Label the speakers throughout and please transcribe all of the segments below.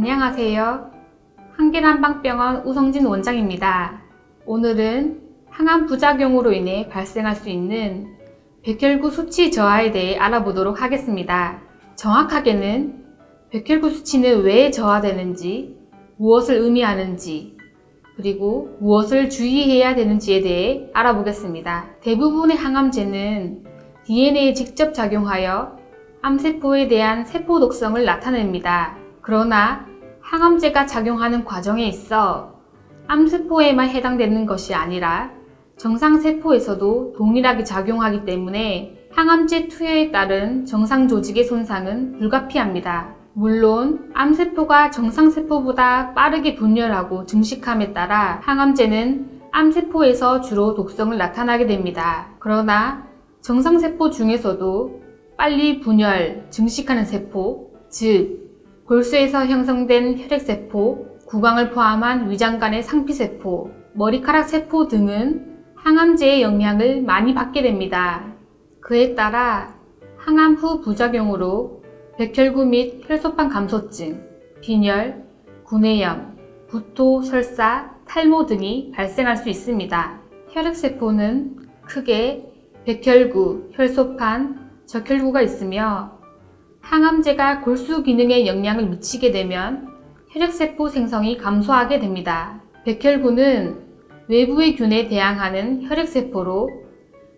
Speaker 1: 안녕하세요. 한길한방병원 우성진 원장입니다. 오늘은 항암 부작용으로 인해 발생할 수 있는 백혈구 수치 저하에 대해 알아보도록 하겠습니다. 정확하게는 백혈구 수치는 왜 저하되는지, 무엇을 의미하는지, 그리고 무엇을 주의해야 되는지에 대해 알아보겠습니다. 대부분의 항암제는 DNA에 직접 작용하여 암세포에 대한 세포 독성을 나타냅니다. 그러나 항암제가 작용하는 과정에 있어 암세포에만 해당되는 것이 아니라 정상세포에서도 동일하게 작용하기 때문에 항암제 투여에 따른 정상 조직의 손상은 불가피합니다. 물론 암세포가 정상세포보다 빠르게 분열하고 증식함에 따라 항암제는 암세포에서 주로 독성을 나타나게 됩니다. 그러나 정상세포 중에서도 빨리 분열, 증식하는 세포, 즉 골수에서 형성된 혈액세포, 구강을 포함한 위장간의 상피세포, 머리카락 세포 등은 항암제의 영향을 많이 받게 됩니다. 그에 따라 항암 후 부작용으로 백혈구 및 혈소판 감소증, 빈혈, 구내염, 구토, 설사, 탈모 등이 발생할 수 있습니다. 혈액세포는 크게 백혈구, 혈소판, 적혈구가 있으며 항암제가 골수 기능에 영향을 미치게 되면 혈액세포 생성이 감소하게 됩니다. 백혈구는 외부의 균에 대항하는 혈액세포로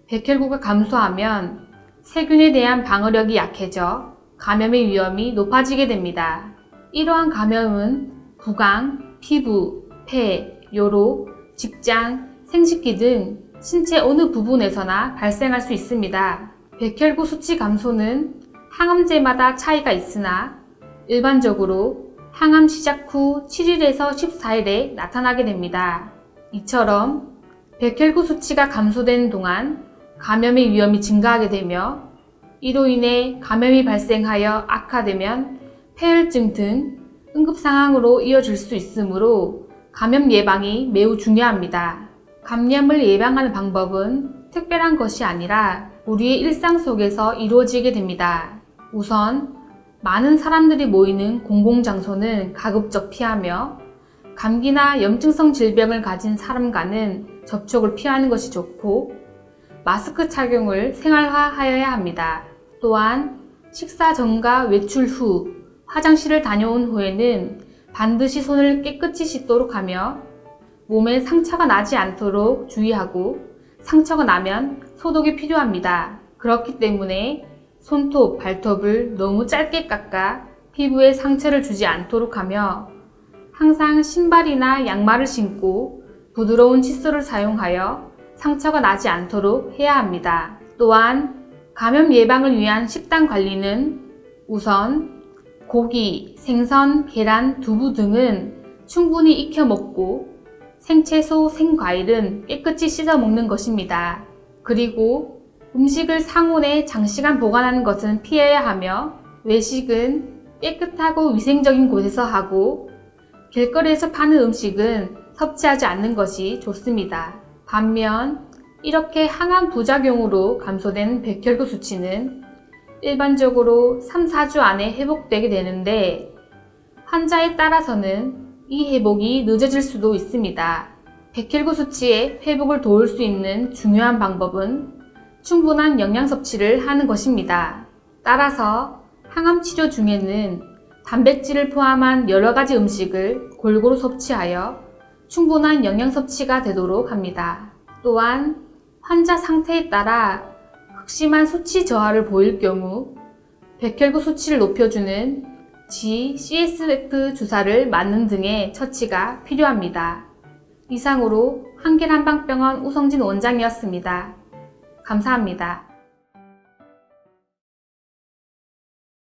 Speaker 1: 백혈구가 감소하면 세균에 대한 방어력이 약해져 감염의 위험이 높아지게 됩니다. 이러한 감염은 구강, 피부, 폐, 요로, 직장, 생식기 등 신체 어느 부분에서나 발생할 수 있습니다. 백혈구 수치 감소는 항암제마다 차이가 있으나 일반적으로 항암 시작 후 7일에서 14일에 나타나게 됩니다. 이처럼 백혈구 수치가 감소되는 동안 감염의 위험이 증가하게 되며 이로 인해 감염이 발생하여 악화되면 폐혈증 등 응급 상황으로 이어질 수 있으므로 감염 예방이 매우 중요합니다. 감염을 예방하는 방법은 특별한 것이 아니라 우리의 일상 속에서 이루어지게 됩니다. 우선 많은 사람들이 모이는 공공장소는 가급적 피하며 감기나 염증성 질병을 가진 사람과는 접촉을 피하는 것이 좋고 마스크 착용을 생활화하여야 합니다. 또한 식사 전과 외출 후 화장실을 다녀온 후에는 반드시 손을 깨끗이 씻도록 하며 몸에 상처가 나지 않도록 주의하고 상처가 나면 소독이 필요합니다. 그렇기 때문에 손톱, 발톱을 너무 짧게 깎아 피부에 상처를 주지 않도록 하며 항상 신발이나 양말을 신고 부드러운 칫솔을 사용하여 상처가 나지 않도록 해야 합니다. 또한 감염 예방을 위한 식단 관리는 우선 고기, 생선, 계란, 두부 등은 충분히 익혀 먹고 생채소, 생과일은 깨끗이 씻어 먹는 것입니다. 그리고 음식을 상온에 장시간 보관하는 것은 피해야 하며 외식은 깨끗하고 위생적인 곳에서 하고 길거리에서 파는 음식은 섭취하지 않는 것이 좋습니다. 반면 이렇게 항암 부작용으로 감소된 백혈구 수치는 일반적으로 3, 4주 안에 회복되게 되는데 환자에 따라서는 이 회복이 늦어질 수도 있습니다. 백혈구 수치의 회복을 도울 수 있는 중요한 방법은 충분한 영양 섭취를 하는 것입니다. 따라서 항암 치료 중에는 단백질을 포함한 여러 가지 음식을 골고루 섭취하여 충분한 영양 섭취가 되도록 합니다. 또한 환자 상태에 따라 극심한 수치 저하를 보일 경우 백혈구 수치를 높여주는 G, CSF 주사를 맞는 등의 처치가 필요합니다. 이상으로 한길한방병원 우성진 원장이었습니다. 감사합니다.